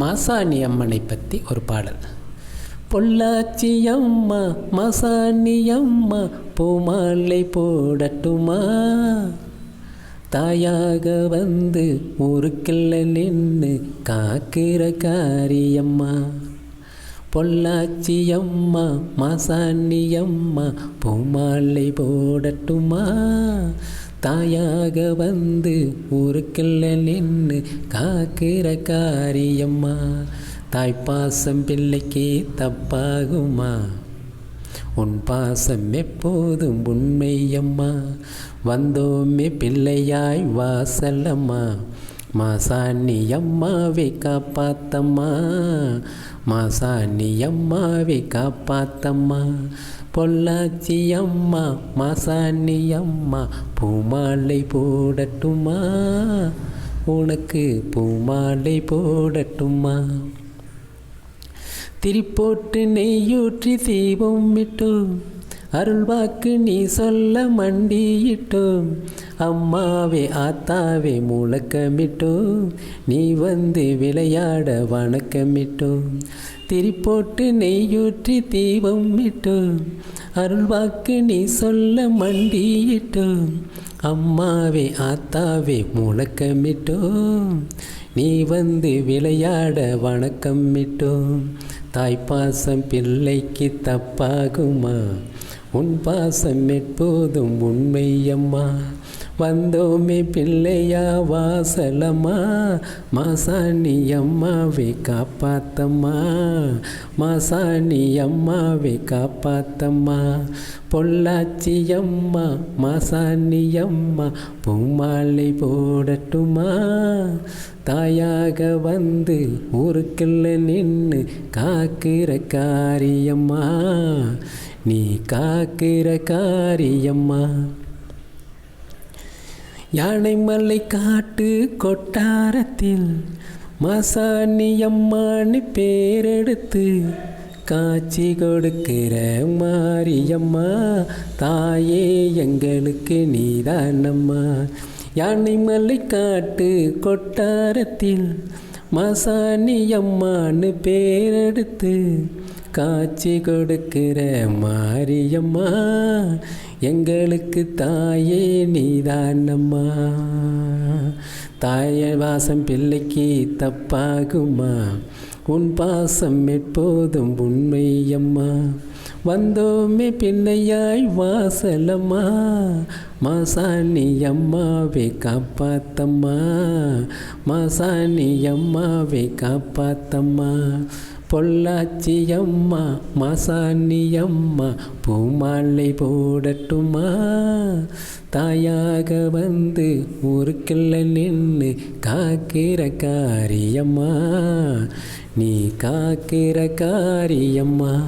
மாசாணி அம்மனை பற்றி ஒரு பாடல். பொள்ளாச்சி அம்மா மாசாணி அம்மா பூமாலை போடட்டுமா? தாயாக வந்து ஊருக்குள்ள நின்று காக்கிற காரியம்மா. பொள்ளாச்சி அம்மா மாசாணி அம்மா பூமாலை போடட்டுமா? தாயாக வந்து ஊருக்குள்ள நின்று காக்கிற காரியம்மா. தாய்ப்பாசம் பிள்ளைக்கு தப்பாகுமா? உன் பாசம் எப்போதும் உண்மையம்மா. வந்தோமே பிள்ளையாய் வாசலம்மா. மாசாணி அம்மாவை காப்பாத்தம்மா. மாசாணி அம்மாவை காப்பாத்தம்மா. பொள்ளாச்சி அம்மா மாசாணி அம்மா பூமாலை போடட்டுமா? உனக்கு பூமாலை போடட்டுமா? திரிப்போட்டு நெய்யூற்றி தீபம் விட்டோம். அருள்வாக்கு நீ சொல்ல மண்டியிட்டோம். அம்மாவே ஆத்தாவே முழக்கமிட்டோம். நீ வந்து விளையாட வணக்கமிட்டோம். திரிப்போட்டு நெய்யூற்றி தீபம் விட்டோம் அருள்வாக்கு நீ சொல்ல மண்டியிட்டோம். அம்மாவே ஆத்தாவே முழக்கமிட்டோம். நீ வந்து விளையாட வணக்கமிட்டோம். தாய்ப்பாசம் பிள்ளைக்கு தப்பாகுமா? உன் பாசம் எப்போதும் உண்மையம்மா வந்தோமே பிள்ளையா வாசலம்மா. மாசாணி அம்மாவை காப்பாத்தம்மா. மாசாணி அம்மாவை காப்பாத்தம்மா. பொள்ளாச்சி அம்மா மாசாணி அம்மா பூமாலை போடட்டுமா. தாயாக வந்து ஊருக்குள்ள நின்று காக்கிற காரியம்மா. நீ காக்கிற காரியம்மா. யானை மலை காட்டு கொட்டாரத்தில் மசாணியம்மான்னு பேரெடுத்து காட்சி கொடுக்கிற மாரியம்மா. தாயே எங்களுக்கு நீதானம்மா. யானை மலை காட்டு கொட்டாரத்தில் மசாணியம்மான்னு பேரெடுத்து காட்சி கொடுக்கிற மாரியம்மா எங்களுக்கு தாயே நீதானம்மா. தாய வாசம் பிள்ளைக்கு தப்பாகுமா? உன் பாசம் எப்போதும் உண்மையம்மா. வந்தோமே பின்னையாய் வாசலம்மா. மாசாணி அம்மாவை காப்பாத்தம்மா. மாசாணி அம்மாவை காப்பாத்தம்மா. பொள்ளாச்சியம்மா அம்மா பூமாலை போடட்டுமா? தாயாக வந்து ஊருக்குள்ள நின்று காக்கிற காரியம்மா நீ காக்கிற காரியம்மா.